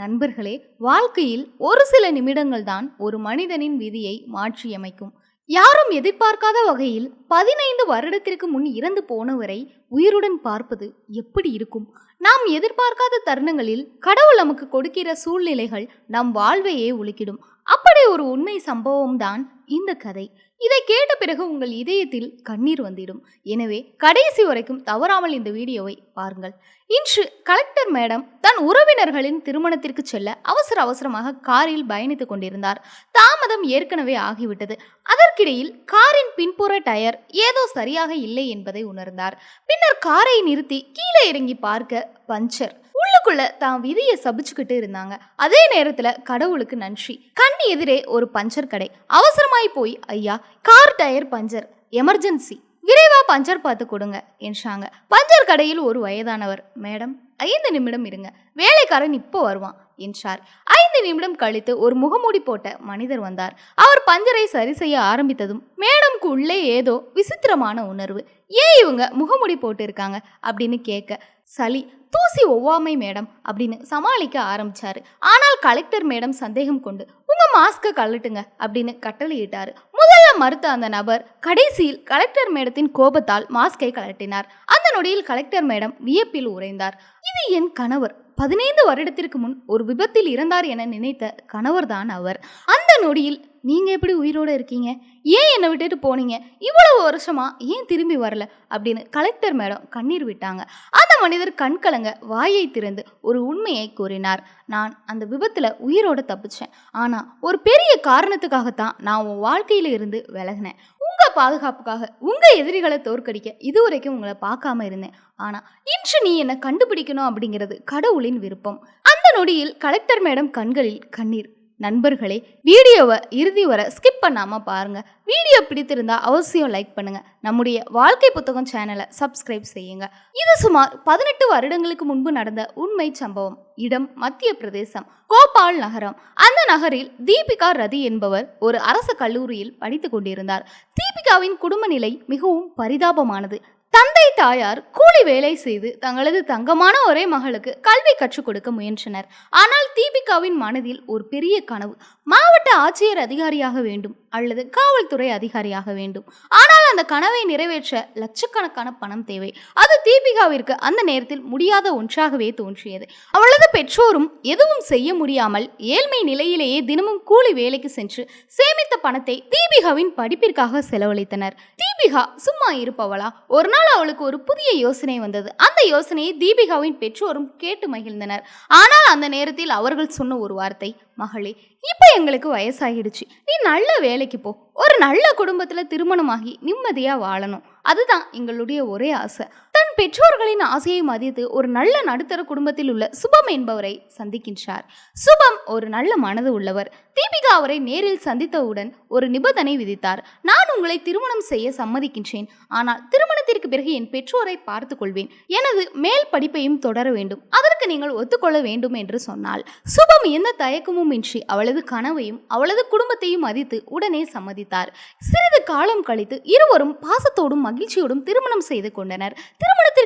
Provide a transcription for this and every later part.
நண்பர்களே வாழ்க்கையில் ஒரு சில நிமிடங்கள் தான் ஒரு மனிதனின் விதியை மாற்றியமைக்கும். யாரும் எதிர்பார்க்காத வகையில் பதினைந்து வருடத்திற்கு முன் இறந்து போனவரை உயிருடன் பார்ப்பது எப்படி இருக்கும்? நாம் எதிர்பார்க்காத தருணங்களில் கடவுள் நமக்கு கொடுக்கிற சூழ்நிலைகள் நம் வாழ்வையே உலுக்கிடும். அப்படி ஒரு உண்மை சம்பவம் தான் இந்த கதை. இதை கேட்ட பிறகு உங்கள் இதயத்தில் கண்ணீர் வந்திடும். எனவே கடைசி வரைக்கும் தவறாமல் இந்த வீடியோவை பாருங்கள். இன்று கலெக்டர் மேடம் தன் உறவினர்களின் திருமணத்திற்கு செல்ல அவசர அவசரமாக காரில் பயணித்துக் கொண்டிருந்தார். தாமதம் ஏற்கனவே ஆகிவிட்டது. அதற்கிடையில் காரின் பின்புற டயர் ஏதோ சரியாக இல்லை என்பதை உணர்ந்தார். பின்னர் காரை நிறுத்தி கீழே இறங்கி பார்க்க பஞ்சர் உள்ளுக்குள்ள தான் விதியை சபிச்சுக்கிட்டு இருந்தாங்க. அதே நேரத்துல கடவுளுக்கு நன்றி. கண் எதிரே ஒரு பஞ்சர் கடை. அவசரமா அவசரமாய் போய் ஐயா கார் டயர் பஞ்சர் எமர்ஜென்சி விரைவா பஞ்சர் பார்த்து கொடுங்க என்றாங்க. பஞ்சர் கடையில் ஒரு வயதானவர். மேடம் ஐந்து நிமிடம் இருங்க. வேலைக்காரன் இப்போ வருவான் என்றார். ஐந்து நிமிடம் கழித்து ஒரு முகமூடி போட்ட மனிதர் வந்தார். அவர் பஞ்சரை சரி செய்ய ஆரம்பித்ததும் மேடம்க்கு உள்ளே ஏதோ விசித்திரமான உணர்வு. ஏன் இவங்க முகமூடி போட்டு இருக்காங்க அப்படின்னு கேட்க சளி தூசி ஒவ்வாமை மேடம் அப்படின்னு சமாளிக்க ஆரம்பிச்சாரு. ஆனால் கலெக்டர் மேடம் சந்தேகம் கொண்டு உங்க மாஸ்கை கழட்டுங்க அப்படின்னு கட்டளையிட்டாரு. முதல்ல மறுத்த அந்த நபர் கடைசியில் கலெக்டர் மேடத்தின் கோபத்தால் மாஸ்கை கழட்டினார். அந்த நொடியில் கலெக்டர் மேடம் வியப்பில் உறைந்தார். இது என் கணவர். பதினைந்து வருடத்திற்கு முன் ஒரு விபத்தில் இறந்தார் என நினைத்த கணவர்தான் அவர். அந்த நொடியில் நீங்க எப்படி உயிரோட இருக்கீங்க? ஏன் என்னை விட்டுட்டு போனீங்க? இவ்வளவு வருஷமா ஏன் திரும்பி வரல? அப்படின்னு கலெக்டர் மேடம் கண்ணீர் விட்டாங்க. அந்த மனிதர் கண்கலங்க வாயை திறந்து ஒரு உண்மையை கூறினார். நான் அந்த விபத்துல உயிரோட தப்பிச்சேன். ஆனா ஒரு பெரிய காரணத்துக்காகத்தான் நான் உன் வாழ்க்கையில இருந்து விலகினேன். உங்கள் பாதுகாப்புக்காக உங்கள் எதிரிகளை தோற்கடிக்க இதுவரைக்கும் உங்களை பார்க்காம இருந்தேன். ஆனால் இன்று நீ என்னை கண்டுபிடிக்கணும் அப்படிங்கிறது கடவுளின் விருப்பம். அந்த நொடியில் கலெக்டர் மேடம் கண்களில் கண்ணீர். நண்பர்களே வீடியோவை இறுதி வர ஸ்கிப் பண்ணாமல் பாருங்கள் வீடியோ பிடித்திருந்தா அவசியம் லைக் பண்ணுங்கள் நம்முடைய வாழ்க்கை புத்தகம் சேனலை சப்ஸ்கிரைப் செய்யுங்க. இது சுமார் பதினெட்டு வருடங்களுக்கு முன்பு நடந்த உண்மை சம்பவம். இடம் மத்திய பிரதேசம் கோபால் நகரம். அந்த நகரில் தீபிகா ரதி என்பவர் ஒரு அரசு கல்லூரியில் படித்துக் கொண்டிருந்தார். தீபிகாவின் குடும்ப நிலை மிகவும் பரிதாபமானது. தந்தை தாயார் கூலி வேலை செய்து தங்களது தங்கமான ஒரே மகளுக்கு கல்வி கற்றுக் கொடுக்க முயன்றனர். ஆனால் தீபிகாவின் மனதில் ஒரு பெரிய கனவு. மாவட்ட ஆட்சியர் அதிகாரியாக வேண்டும். அல்லது காவல்துறை அதிகாரியாக வேண்டும். ஆனால் அந்த கனவை நிறைவேற்ற லட்சக்கணக்கான பணம் தேவை. அது தீபிகாவிற்கு அந்த நேரத்தில் முடியாத ஒன்றாகவே தோன்றியது. அவளது பெற்றோரும் எதுவும் செய்ய முடியாமல் ஏழ்மை நிலையிலேயே தினமும் கூலி வேலைக்கு சென்று சேமித்த பணத்தை தீபிகாவின் படிப்பிற்காக செலவழித்தனர். தீபிகா சும்மா இருப்பவளா? ஒரு நாள் அவளுக்கு ஒரு புதிய யோசனை வந்தது. அந்த யோசனையை தீபிகாவின் பெற்றோரும் கேட்டு மகிழ்ந்தனர். ஆனால் அந்த நேரத்தில் அவர்கள் சொன்ன ஒரு வார்த்தை மகளே இப்போ எங்களுக்கு வயசாகிடுச்சு. நீ நல்ல வேலைக்கு போ. ஒரு நல்ல குடும்பத்தில் திருமணமாகி நிம்மதியாக வாழணும். அதுதான் எங்களுடைய ஒரே ஆசை. தன் பெற்றோர்களின் ஆசையை மதித்து ஒரு நல்ல நடுத்தர குடும்பத்தில் உள்ள சுபம் என்பவரை சந்திக்கின்றார். சுபம் ஒரு நல்ல மனது உள்ளவர். தீபிகா அவரை நேரில் சந்தித்தவுடன் ஒரு நிபந்தனை விதித்தார். நான் உங்களை திருமணம் செய்ய சம்மதிக்கின்றேன். ஆனால் திருமணத்திற்கு பிறகு என் பெற்றோரை பார்த்து கொள்வேன். எனது மேல் படிப்பையும் தொடர வேண்டும். அதற்கு நீங்கள் ஒத்துக்கொள்ள வேண்டும் என்று சொன்னால் சுபம் எந்த தயக்கமும் இன்றி அவளது கனவையும் அவளது குடும்பத்தையும் மதித்து உடனே சம்மதித்தார். சிறிது காலம் கழித்து இருவரும் பாசத்தோடும் மகிழ்ச்சியோடும் திருமணம் செய்து கொண்டனர்.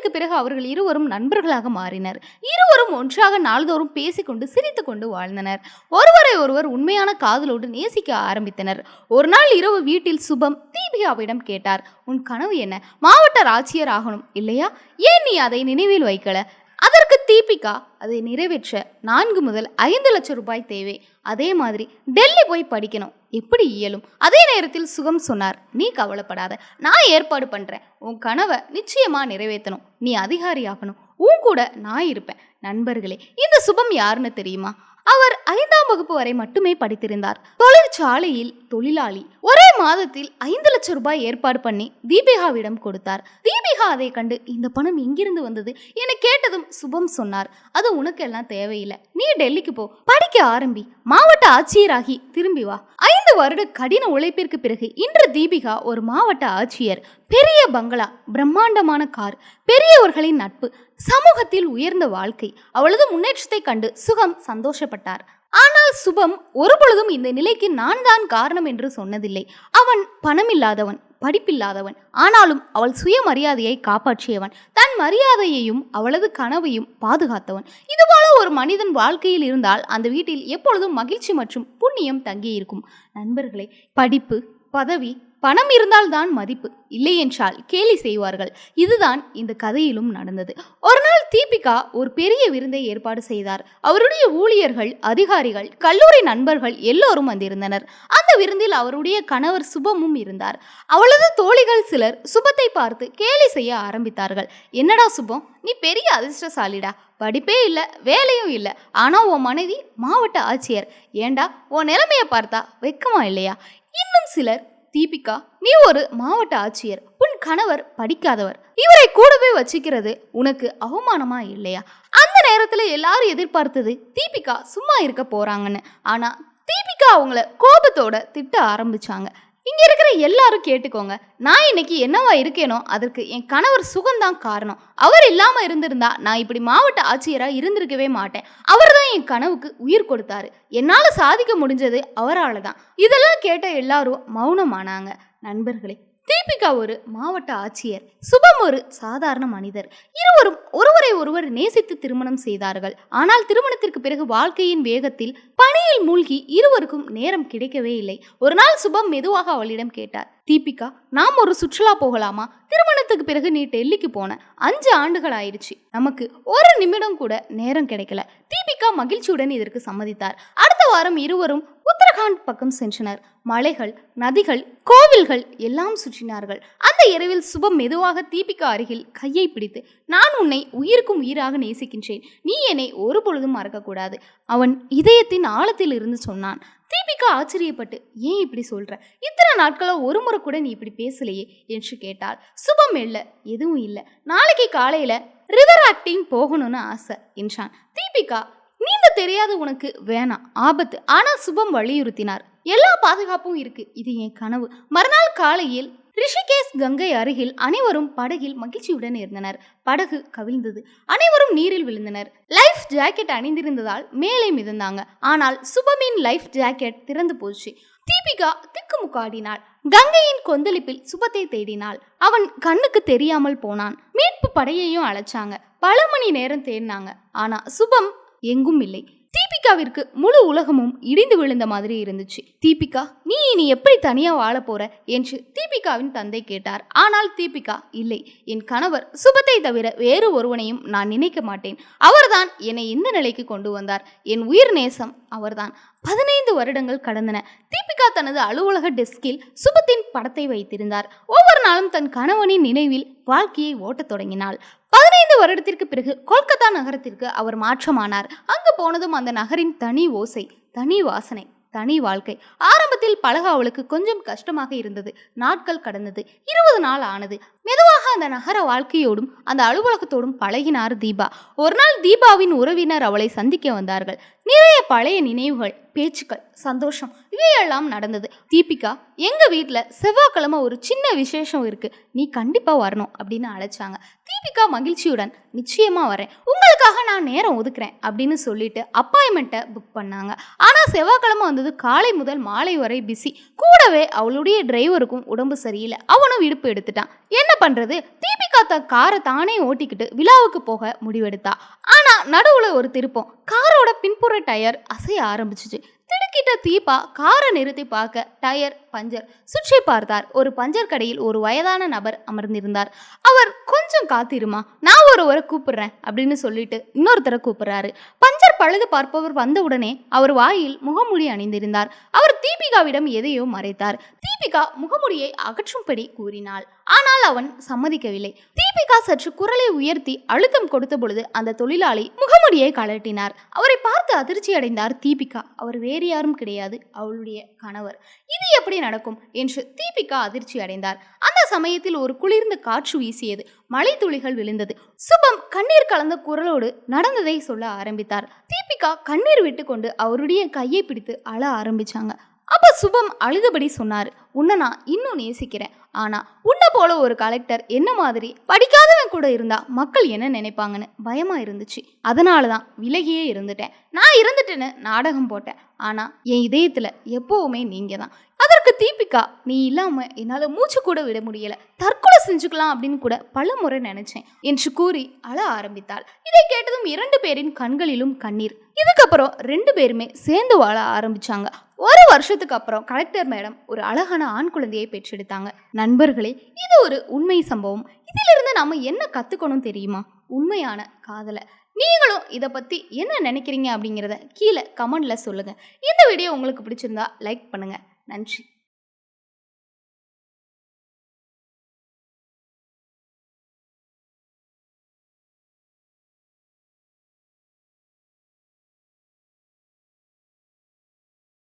திருமணத்திற்கு பிறகு அவர்கள் இருவரும் நண்பர்களாக மாறினர். இருவரும் ஒன்றாக நாள்தோறும் பேசிக்கொண்டு சிரித்துக்கொண்டு வாழ்ந்தனர். ஒருவரை ஒருவர் உண்மையான காதலோடு நேசிக்க ஆரம்பித்தனர். ஒரு நாள் இரவு வீட்டில் சுபம் தீபிகாவிடம் கேட்டார். உன் கனவு என்ன? மாவட்ட ஆட்சியர் ஆகணும் இல்லையா? ஏன் நீ அதை நினைவில் வைக்கல? அதற்கு தீபிகா அதை நிறைவேற்ற நான்கு முதல் ஐந்து லட்சம் ரூபாய் தேவை. அதே மாதிரி டெல்லி போய் படிக்கணும். எப்படி இயலும். அதே நேரத்தில் சுகம் சொன்னார். நீ கவலைப்படாத. நான் ஏற்பாடு பண்றேன். உன் கனவை நிச்சயமா நிறைவேற்றணும். நீ அதிகாரியாகணும். உன் கூட நான் இருப்பேன். நண்பர்களே இந்த சுபம் யாருன்னு தெரியுமா? அவர் ஐந்தாம் வகுப்பு வரை மட்டுமே படித்திருந்தார். தொழிற்சாலையில் தொழிலாளி. ஒரே மாதத்தில் ஐந்து லட்சம் ரூபாய் ஏற்பாடு பண்ணி தீபிகாவிடம் கொடுத்தார். தீபிகா அதை கண்டு இந்த பணம் எங்கிருந்து வந்தது? என கேட்டதும் சுபம் சொன்னார். அது உனக்கெல்லாம் தேவையில்லை. நீ டெல்லிக்கு போ. படிக்க ஆரம்பி. மாவட்ட ஆட்சியராகி திரும்பி வா. ஐந்து வருட கடின உழைப்பிற்கு பிறகு இன்று தீபிகா ஒரு மாவட்ட ஆட்சியர். பெரிய பங்களா பிரம்மாண்டமான கார் பெரியவர்களின் நட்பு சமூகத்தில் உயர்ந்த வாழ்க்கை. அவளது முன்னேற்றத்தை கண்டு சுகம் சந்தோஷப்பட்டார். ஆனால் சுபம் ஒருபொழுதும் இந்த நிலைக்கு நான் தான் காரணம் என்று சொன்னதில்லை. அவன் பணமில்லாதவன் படிப்பில்லாதவன் ஆனாலும் அவள் சுயமரியாதையை காப்பாற்றியவன். தன் மரியாதையையும் அவளது கனவையும் பாதுகாத்தவன். இதுபோல ஒரு மனிதன் வாழ்க்கையில் இருந்தால் அந்த வீட்டில் எப்பொழுதும் மகிழ்ச்சி மற்றும் புண்ணியம் தங்கியிருக்கும். நண்பர்களே படிப்பு பதவி பணம் இருந்தால்தான் மதிப்பு. இல்லை என்றால் கேலி செய்வார்கள். இதுதான் இந்த கதையிலும் நடந்தது. ஒரு நாள் தீபிகா ஒரு பெரிய விருந்தை ஏற்பாடு செய்தார். அவருடைய ஊழியர்கள் அதிகாரிகள் கல்லூரி நண்பர்கள் எல்லோரும் வந்திருந்தனர். அந்த விருந்தில் அவருடைய கணவர் சுபமும் இருந்தார். அவளது தோழிகள் சிலர் சுபத்தை பார்த்து கேலி செய்ய ஆரம்பித்தார்கள். என்னடா சுபம்? நீ பெரிய அதிர்ஷ்டசாலிடா. படிப்பே இல்லை வேலையும் இல்லை. ஆனால் உன் மனைவி மாவட்ட ஆட்சியர். ஏண்டா உன் நிலைமையை பார்த்தா வெக்கமா இல்லையா? இன்னும் சிலர் தீபிகா நீ ஒரு மாவட்ட ஆட்சியர். உன் கணவர் படிக்காதவர். இவரை கூடவே வச்சுக்கிறது உனக்கு அவமானமா இல்லையா? அந்த நேரத்துல எல்லாரும் எதிர்பார்த்தது தீபிகா சும்மா இருக்க போறாங்கன்னு. ஆனா தீபிகா அவங்கள கோபத்தோட திட்ட ஆரம்பிச்சாங்க. இங்க இருக்கிற எல்லாரும் கேட்டுக்கோங்க. நான் இன்னைக்கு என்னவா இருக்கேனோ அதற்கு என் கணவர் சுகம்தான் காரணம். அவர் இல்லாம இருந்திருந்தா நான் இப்படி மாவட்ட ஆட்சியரா இருந்திருக்கவே மாட்டேன். அவர் தான் என் கனவுக்கு உயிர் கொடுத்தாரு. என்னால சாதிக்க முடிஞ்சது அவரால் தான் இதெல்லாம் கேட்ட எல்லாரும் மௌனமானாங்க. நண்பர்களே தீபிகா ஒரு மாவட்ட ஆட்சியர் சுபம் ஒரு சாதாரண மனிதர். இருவரும் ஒருவரை ஒருவர் நேசித்து திருமணம் செய்தார்கள். ஆனால் திருமணத்திற்கு பிறகு வாழ்க்கையின் வேகத்தில் பணியில் மூழ்கி இருவருக்கும் நேரம் கிடைக்கவே இல்லை. ஒரு நாள் சுபம் மெதுவாக அவளிடம் கேட்டார் தீபிகா நாம் ஒரு சுற்றுலா போகலாமா? திருமணத்துக்கு பிறகு நீ டெல்லிக்கு போன. அஞ்சு ஆண்டுகள் ஆயிடுச்சு. நமக்கு ஒரு நிமிடம் கூட நேரம் கிடைக்கல. தீபிகா மகிழ்ச்சியுடன் இதற்கு சம்மதித்தார். அடுத்த வாரம் இருவரும் உத்தரகாண்ட் பக்கம் சென்றனர். மலைகள் நதிகள் கோவில்கள் எல்லாம் சுற்றினார்கள். அந்த இரவில் சுபம் மெதுவாக தீபிகா அருகில் கையை பிடித்து நான் உன்னை உயிருக்கும் உயிராக நேசிக்கின்றேன். நீ என்னை ஒரு பொழுதும் மறக்கக்கூடாது. அவன் இதயத்தின் ஆழத்தில் இருந்து சொன்னான். தீபிகா ஆச்சரியப்பட்டு ஏன் இப்படி சொல்ற? இத்தனை நாட்களோ ஒரு முறை கூட நீ இப்படி பேசலையே? என்று கேட்டாள். சுபம் இல்லை எதுவும் இல்லை. நாளைக்கு காலையில ரிவர் ஆக்டிங் போகணும்னு ஆசை என்றான். தீபிகா நீந்த தெரியாது உனக்கு. வேணாம். ஆபத்து. ஆனால் சுபம் வலியுறுத்தினார். எல்லா பாதுகாப்பும் இருக்கு. இது என் கனவு. மறுநாள் காலையில் ரிஷிகேஷ் கங்கை அருகில் அனைவரும் படகில் மகிழ்ச்சியுடன் இருந்தனர் படகு கவிழ்ந்தது. அனைவரும் நீரில் விழுந்தனர். லைஃப் ஜாக்கெட் அணிந்திருந்ததால் மேலே மிதந்தாங்க. ஆனால் சுபமின் லைஃப் ஜாக்கெட் திறந்து போச்சு. தீபிகா திக்குமுக்காடினாள். கங்கையின் கொந்தளிப்பில் சுபத்தை தேடினாள். அவன் கண்ணுக்கு தெரியாமல் போனான். மீட்பு படையையும் அழைச்சாங்க. பல மணி நேரம் தேடினாங்க. ஆனா சுபம் எங்கும் இல்லை. தீபிகாவிற்கு முழு உலகமும் இடிந்து விழுந்த மாதிரி இருந்துச்சு. தீபிகா நீ இனி எப்படி தனியா வாழ போற? என்று தீபிகாவின் தந்தை கேட்டார். ஆனால் தீபிகா இல்லை. என் கணவர் சுபத்தை தவிர வேறு ஒருவனையும் நான் நினைக்க மாட்டேன். அவர்தான் என்னை இந்த நிலைக்கு கொண்டு வந்தார். என் உயிர் நேசம் அவர்தான். பதினைந்து வருடங்கள் கடந்தன. தீபிகா தனது அலுவலக டெஸ்கில் சுபத்தின் படத்தை வைத்திருந்தார். ஒவ்வொரு நாளும் தன் கணவனின் நினைவில் வாழ்க்கையை ஓட்டத் தொடங்கினாள். பதினைந்து வருடத்திற்கு பிறகு கொல்கத்தா நகரத்திற்கு அவர் மாற்றமானார். அங்கு போனதும் அந்த நகரின் தனி ஓசை தனி வாசனை தனி வாழ்க்கை. ஆரம்பத்தில் பழக அவளுக்கு கொஞ்சம் கஷ்டமாக இருந்தது. நாட்கள் கடந்தது இருபது நாள் ஆனது. மெதுவாக அந்த நகர வாழ்க்கையோடும் அந்த அலுவலகத்தோடும் பழகினார் தீபா. ஒரு நாள் தீபாவின் உறவினர் அவளை சந்திக்க வந்தார்கள். நிறைய பழைய நினைவுகள் பேச்சுக்கள் சந்தோஷம் இவையெல்லாம் நடந்தது. தீபிகா எங்கள் வீட்டில் செவ்வாய்க்கிழமை ஒரு சின்ன விசேஷம் இருக்குது நீ கண்டிப்பாக வரணும் அப்படின்னு அழைச்சாங்க. தீபிகா மகிழ்ச்சியுடன் நிச்சயமாக வரேன். உங்களுக்காக நான் நேரம் ஒதுக்குறேன் அப்படின்னு சொல்லிட்டு அப்பாயின்மெண்ட்டை புக் பண்ணாங்க. ஆனால் செவ்வாய்க்கிழமை வந்தது காலை முதல் மாலை வரை பிஸி கூடவே அவளுடைய டிரைவருக்கும் உடம்பு சரியில்லை. அவனும் விடுப்பு எடுத்துட்டான். என்ன பண்ணுறது தீபிகா த காரை தானே ஓட்டிக்கிட்டு விழாவுக்கு போக முடிவெடுத்தா. ஆனால் நடுவில் ஒரு திருப்பம். காரோட பின்புற டயர் அசைய ஆரம்பிச்சிச்சு. திடுக்கிட்ட தீபா காரை நிறுத்தி பார்க்க டயர் பஞ்சர். சுற்றி பார்த்தார் ஒரு பஞ்சர் கடையில் ஒரு வயதான நபர் அமர்ந்திருந்தார். அவர் கொஞ்சம் காத்திருமா? நான் ஒருவரை கூப்பிடுறேன் அப்படின்னு சொல்லிட்டு இன்னொருத்தரை கூப்பிடுறாரு. பஞ்சர் பழுது பார்ப்பவர் வந்தவுடனே அவர் வாயில் முகமூடி அணிந்திருந்தார். அவர் தீபிகாவிடம் எதையோ மறைத்தார். தீபிகா முகமூடியை அகற்றும்படி கூறினாள். ஆனால் அவன் சம்மதிக்கவில்லை. தீபிகா சற்று குரலை உயர்த்தி அழுத்தம் கொடுத்த பொழுது அந்த தொழிலாளி முகமுடியை கழட்டினார். அவரை பார்த்து அதிர்ச்சி அடைந்தார் தீபிகா. அவர் வேறு யாரும் கிடையாது அவளுடைய கணவர். இது எப்படி நடக்கும்? என்று தீபிகா அதிர்ச்சி அடைந்தார். அந்த சமயத்தில் ஒரு குளிர்ந்த காற்று வீசியது. மழை துளிகள் விழுந்தது. சுபம் கண்ணீர் கலந்த குரலோடு நடந்ததை சொல்ல ஆரம்பித்தார். தீபிகா கண்ணீர் விட்டுக்கொண்டு அவருடைய கையை பிடித்து அழ ஆரம்பிச்சாங்க. அப்போ சுபம் அழுதபடி சொன்னார். உன்னை நான் இன்னும் நேசிக்கிறேன். ஆனால் உன்னை போல ஒரு கலெக்டர் என்ன மாதிரி படிக்காதவன் கூட இருந்தா மக்கள் என்ன நினைப்பாங்கன்னு பயமாக இருந்துச்சு. அதனால தான் விலகியே இருந்துட்டேன். நான் இருந்துட்டேன்னு நாடகம் போட்டேன். ஆனால் என் இதயத்தில் எப்போவுமே நீங்கள் தான் அதற்கு தீபிகா நீ இல்லாமல் என்னால் மூச்சு கூட விட முடியலை. தற்கொலை செஞ்சுக்கலாம் அப்படின்னு கூட பல முறை நினைச்சேன் என்று கூறி அழ ஆரம்பித்தாள். இதை கேட்டதும் இரண்டு பேரின் கண்களிலும் கண்ணீர். இதுக்கப்புறம் ரெண்டு பேருமே சேர்ந்து வாழ ஆரம்பிச்சாங்க. ஒரு வருஷத்துக்கு அப்புறம் கலெக்டர் மேடம் ஒரு அழகான ஆண் குழந்தையை பெற்றெடுத்தாங்க. நண்பர்களே இது ஒரு உண்மை சம்பவம். இதிலிருந்து நாம என்ன கத்துக்கணும் தெரியுமா? உண்மையான காதலை. நீங்களும் இதை பற்றி என்ன நினைக்கிறீங்க அப்படிங்கிறத கீழே கமெண்டில் சொல்லுங்கள் இந்த வீடியோ உங்களுக்கு பிடிச்சிருந்தா லைக் பண்ணுங்கள் நன்றி